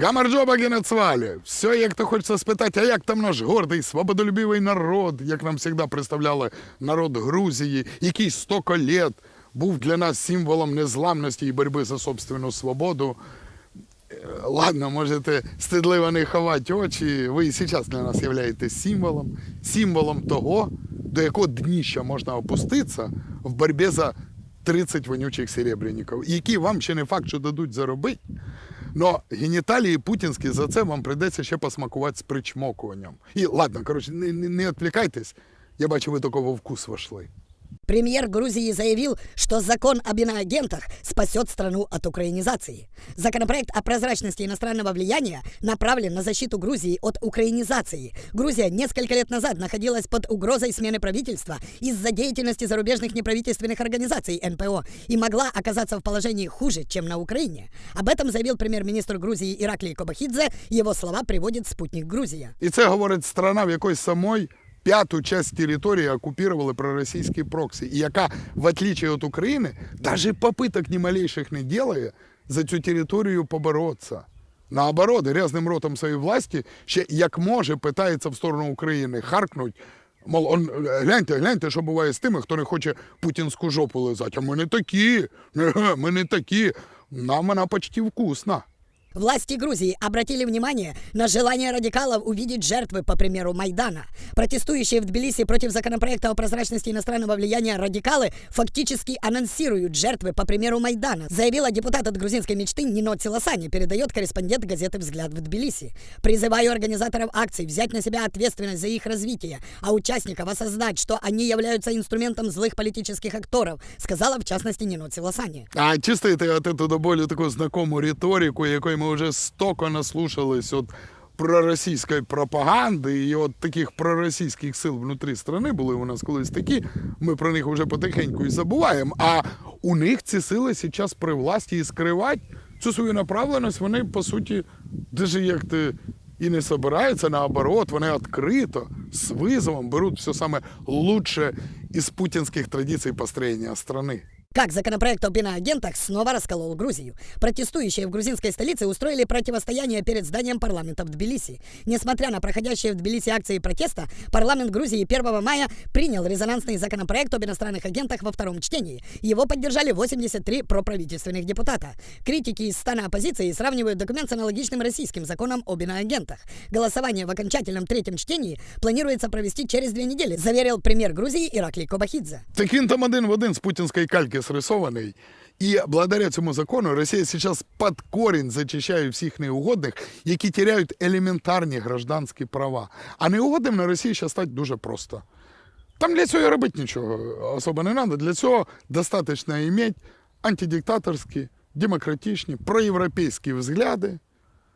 Гамарджоба генецвалі. Все, як то хочеться спитати, а як там наш гордий, свободолюбивий народ, як нам завжди представляли народ Грузії, який столько лет був для нас символом незламності і боротьби за собственну свободу. Е, Ладно, можете стидливо не ховати очі. Ви і зараз для нас являєтесь символом, символом того, до якого дніща можна опуститися в боротьбі за 30 вонючих серебряників, які вам ще не факт, що дадуть заробити. Но геніталії путінські за це вам прийдеться ще посмакувати з причмокуванням. І ладно, коротше, не, не, не. Я бачу, ви такого вкус вошли. Премьер Грузии заявил, что закон об иноагентах спасет страну от украинизации. Законопроект о прозрачности иностранного влияния направлен на защиту Грузии от украинизации. Грузия несколько лет назад находилась под угрозой смены правительства из-за деятельности зарубежных неправительственных организаций НПО и могла оказаться в положении хуже, чем на Украине. Об этом заявил премьер-министр Грузии Ираклий Кобахидзе. Его слова приводит спутник Грузия. І це говорить страна, в якої самої п'яту часть території окупували проросійські проксі, і яка, в отличие від України, навіть попиток ні малейших не делає за цю територію поборотися. Наоборот, грязним ротом своєї власті ще як може питається в сторону України харкнуть. Мол, он, гляньте, гляньте, що буває з тими, хто не хоче путінську жопу лизати. А ми не такі, ми не такі. Нам вона почти вкусна. Власти Грузии обратили внимание на желание радикалов увидеть жертвы, по примеру Майдана. Протестующие в Тбилиси против законопроекта о прозрачности иностранного влияния радикалы фактически анонсируют жертвы, по примеру Майдана, заявила депутат от грузинской мечты Нино Тиласани, передает корреспондент газеты «Взгляд» в Тбилиси. Призываю организаторов акций взять на себя ответственность за их развитие, а участников осознать, что они являются инструментом злых политических акторов, сказала в частности Нино Тиласани. А чистите от эту до более таку знакому риторику, якої ми вже стоко наслушались от проросійської пропаганди і от таких проросійських сил внутрі страни були у нас колись такі. Ми про них вже потихеньку і забуваємо. А у них ці сили зараз при власті і скривати цю свою направленість, вони по суті, даже як ти і не собираються, наоборот, вони відкрито, з визовом беруть все саме лучше із путінських традицій построєння страни. Как законопроект об иноагентах снова расколол Грузию. Протестующие в грузинской столице устроили противостояние перед зданием парламента в Тбилиси. Несмотря на проходящие в Тбилиси акции протеста, парламент Грузии 1 мая принял резонансный законопроект об иностранных агентах во втором чтении. Его поддержали 83 проправительственных депутата. Критики из стана оппозиции сравнивают документ с аналогичным российским законом об иноагентах. Голосование в окончательном третьем чтении планируется провести через две недели, заверил премьер Грузии Ираклий Кобахидзе. Так він там один в один з путінської кальки срисований. І благодаря цьому закону Росія зараз під корінь зачищає всіх неугодних, які теряють елементарні гражданські права. А неугодним на Росії зараз стати дуже просто. Там для цього і робити нічого особо не треба. Для цього достатньо мати антидиктаторські, демократичні, проєвропейські взгляди.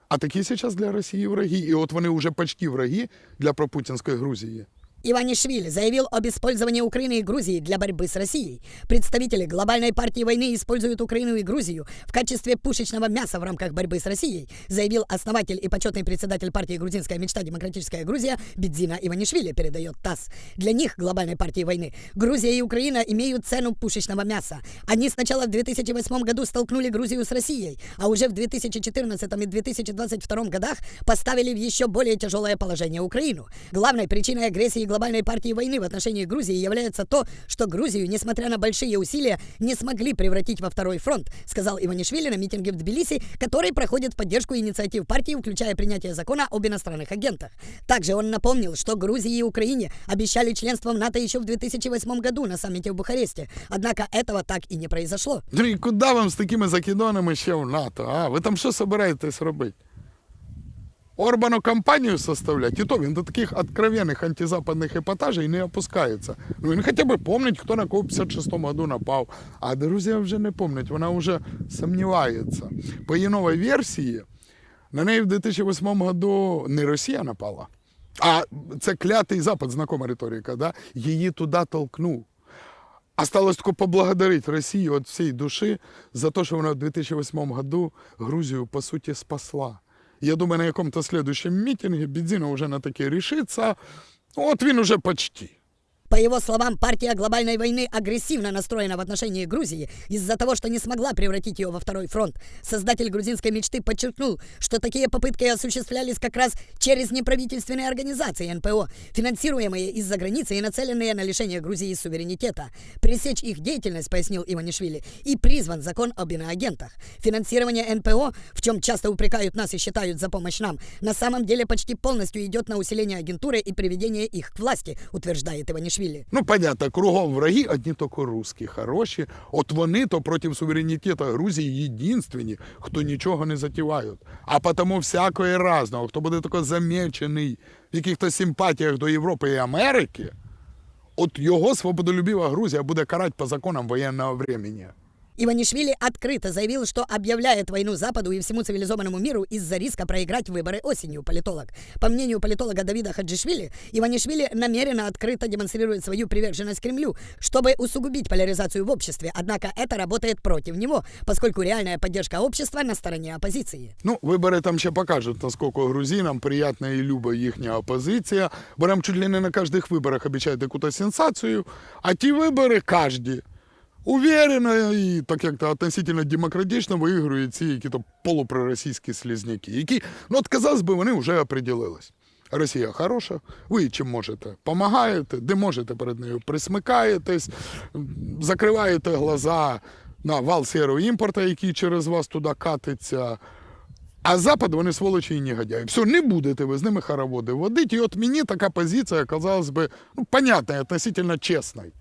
А такі зараз для Росії враги. І от вони вже почти враги для пропутінської Грузії. Иванишвили заявил об использовании Украины и Грузии для борьбы с Россией. Представители глобальной партии войны используют Украину и Грузию в качестве пушечного мяса в рамках борьбы с Россией, заявил основатель и почетный председатель партии «Грузинская мечта. Демократическая Грузия» Бедзина Иванишвили, передает ТАСС. Для них, глобальной партии войны, Грузия и Украина имеют цену пушечного мяса. Они сначала в 2008 году столкнули Грузию с Россией, а уже в 2014 и 2022 годах поставили в еще более тяжелое положение Украину. Главной причиной агрессии глобальной партии войны в отношении Грузии является то, что Грузию, несмотря на большие усилия, не смогли превратить во второй фронт, сказал Иванишвили на митинге в Тбилиси, который проходит в поддержку инициатив партии, включая принятие закона об иностранных агентах. Также он напомнил, что Грузии и Украине обещали членство в НАТО еще в 2008 году на саммите в Бухаресте, однако этого так и не произошло. Ну і куди вам з такими закидонами ще в НАТО? А? Ви там що собираєтесь робити? Орбану компанію составлять, і то він до таких откровенних антизападних епатажей не опускається. Ну він хоча б пам'ятає, хто на кого в 56-му году напав. А Грузія вже не пам'ятає, вона вже сумнівається. По її новій версії, на неї в 2008 году не Росія напала, а це клятий Запад, знакома риторика, да? її туди толкнув. Осталось только поблагодарить Россию от всей души за то, что она в 2008 году Грузию, по сути, спасла. Я думаю, на якому-то следующем митинге Бензина уже на таке решится. От він уже почти. По его словам, партия глобальной войны агрессивно настроена в отношении Грузии из-за того, что не смогла превратить ее во второй фронт. Создатель грузинской мечты подчеркнул, что такие попытки осуществлялись как раз через неправительственные организации НПО, финансируемые из-за границы и нацеленные на лишение Грузии суверенитета. Пресечь их деятельность, пояснил Иванишвили, и призван закон об иноагентах. Финансирование НПО, в чем часто упрекают нас и считают за помощь нам, на самом деле почти полностью идет на усиление агентуры и приведение их к власти, утверждает Иванишвили. Ну, понятно, кругом враги одні тільки русські хороші. От вони то проти суверенітету Грузії єдинственні, хто нічого не затівають. А потому всякої разного, хто буде тако замечений в яких-то симпатіях до Європи і Америки, от його свободолюбива Грузія буде карати по законам воєнного времени. Иванишвили открыто заявил, что объявляет войну Западу и всему цивилизованному миру из-за риска проиграть выборы осенью, политолог. По мнению политолога Давида Хаджишвили, Иванишвили намеренно открыто демонстрирует свою приверженность Кремлю, чтобы усугубить поляризацию в обществе, однако это работает против него, поскольку реальная поддержка общества на стороне оппозиции. Ну, вибори там ще покажуть, наскільки грузинам приятна і люба їхня опозиція, бо нам чуть ли не на кожних виборах обіцяють якусь сенсацію, а ті вибори кожні. Уверенно і так як то относительно демократично виіграють ці які-то полупроросійські слізняки, які, ну от казалось би, вони вже определились. Росія хороша, ви чим можете помагаєте, де можете перед нею присмикаєтесь, закриваєте глаза на вал сірого імпорту, який через вас туди катиться. А Запад, вони сволочі і негодяї. Все, не будете ви з ними хороводи водити. І от мені така позиція, казалось би, ну, понятна, относительно чесной.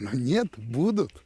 Но нет, будут.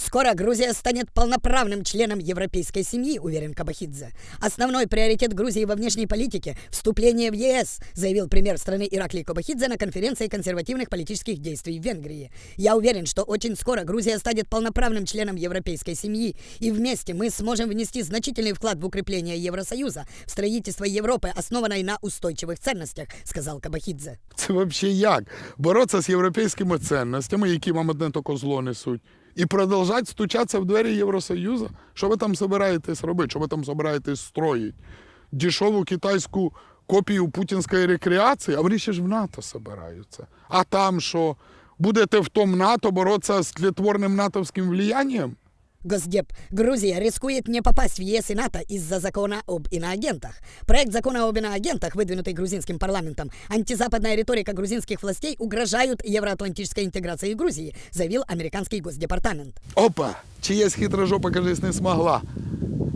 Скоро Грузия станет полноправным членом европейской семьи, уверен Кабахидзе. Основной приоритет Грузии во внешней политике – вступление в ЕС, заявил премьер страны Ираклий Кабахидзе на конференции консервативных политических действий в Венгрии. Я уверен, что очень скоро Грузия станет полноправным членом европейской семьи, и вместе мы сможем внести значительный вклад в укрепление Евросоюза, в строительство Европы, основанной на устойчивых ценностях, сказал Кабахидзе. Це взагалі як? Боротися з європейськими цінностями, які вам одне тільки зло несуть, І продовжать стучатися в двері Євросоюзу. Що ви там збираєтесь робити? Що ви там збираєтесь строїть? Дешеву китайську копію путінської рекреації, А вони ще ж в НАТО збираються. А там що Будете в тому НАТО боротися з тлетворним натовським влиянням? Госдеп. Грузия рискует не попасть в ЕС и НАТО из-за закона об иноагентах. Проект закона об иноагентах, выдвинутый грузинским парламентом, антизападная риторика грузинских властей угрожают евроатлантической интеграции Грузии, заявил американский госдепартамент. Опа! Чиясь хитра жопа, кажись, не смогла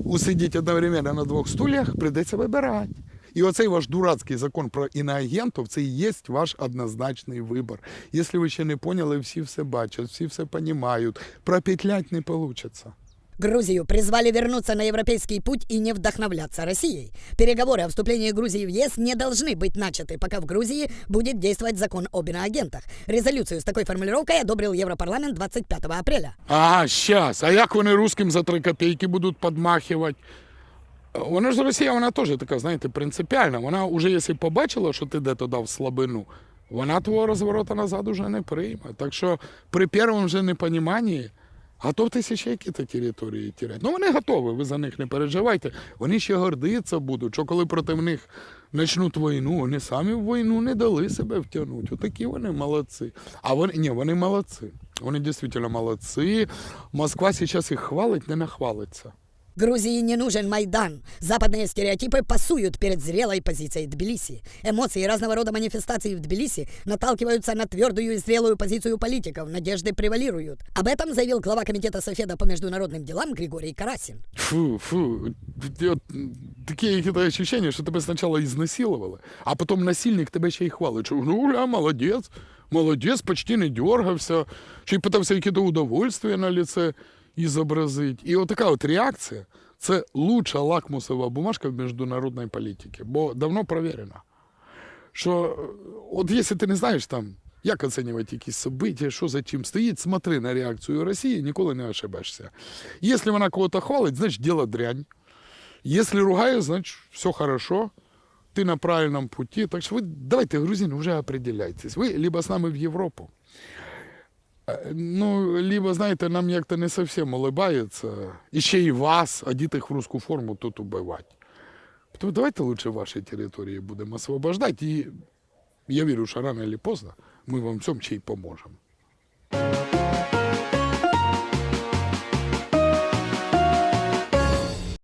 усидіти одновременно на двох стульях, прийдеться вибирати. І оцей ваш дурацький закон про іноагентів, це і є ваш однозначний вибір. Якщо ви ще не поняли, всі все бачать, всі все розуміють. Пропетлять не вийде. Грузию призвали вернуться на европейский путь и не вдохновляться Россией. Переговоры о вступлении Грузии в ЕС не должны быть начаты, пока в Грузии будет действовать закон об иноагентах. Резолюцию с такой формулировкой одобрил Европарламент 25 апреля. А, щас. А як вони русским за три копійки будуть підмахувати? Вона ж Росія, вона теж така, знаєте, принципіальна. Вона вже, якщо побачила, що ти де-то дав слабину, вона твого розворота назад уже не прийме. Так що при першому же непоніманні готовтеся ще які-то території тіряти. Ну вони готові, ви за них не переживайте. Вони ще гордитися будуть, що коли проти них почнуть війну, вони самі в війну не дали себе втягнути. Отакі вони молодці. А вони ні, вони молодці. Вони дійсно молодці. Москва зараз їх хвалить, не нахвалиться. Грузии не нужен Майдан. Западные стереотипы пасуют перед зрелой позицией Тбилиси. Эмоции и разного рода манифестации в Тбилиси наталкиваются на твердую и зрелую позицию политиков. Надежды превалируют. Об этом заявил глава комитета Софеда по международным делам Григорий Карасин. Фу, фу. От, таке якесь ощущение, що тебе спочатку ізнасилували, а потім насильник тебе ще й хвалить. Що, ну, ля, молодець, молодець, почти не дергався, ще й питався якесь удовольствие на лице ізобразити. І от така от реакція це лучша лакмусова бумажка в міжнародній політиці, бо давно перевірено, що от якщо ти не знаєш там, як оцінювати якісь события, що за чим стоїть, смотри на реакцію Росії, ніколи не ошибаешься. Якщо вона кого-то хвалить, значить діло дрянь. Если ругаю, значит все хорошо, ты на правильном пути. Так что вы давайте, грузины, уже определяйтесь. Вы либо с нами в Европу, е, ну, либо, знаєте, нам як-то не зовсім улибається і ще й вас, одітих в русську форму, тут убивати. Тому давайте лучше ваші території будемо освобождати. І я вірю, що рано чи поздно ми вам в цьому ще й поможемо.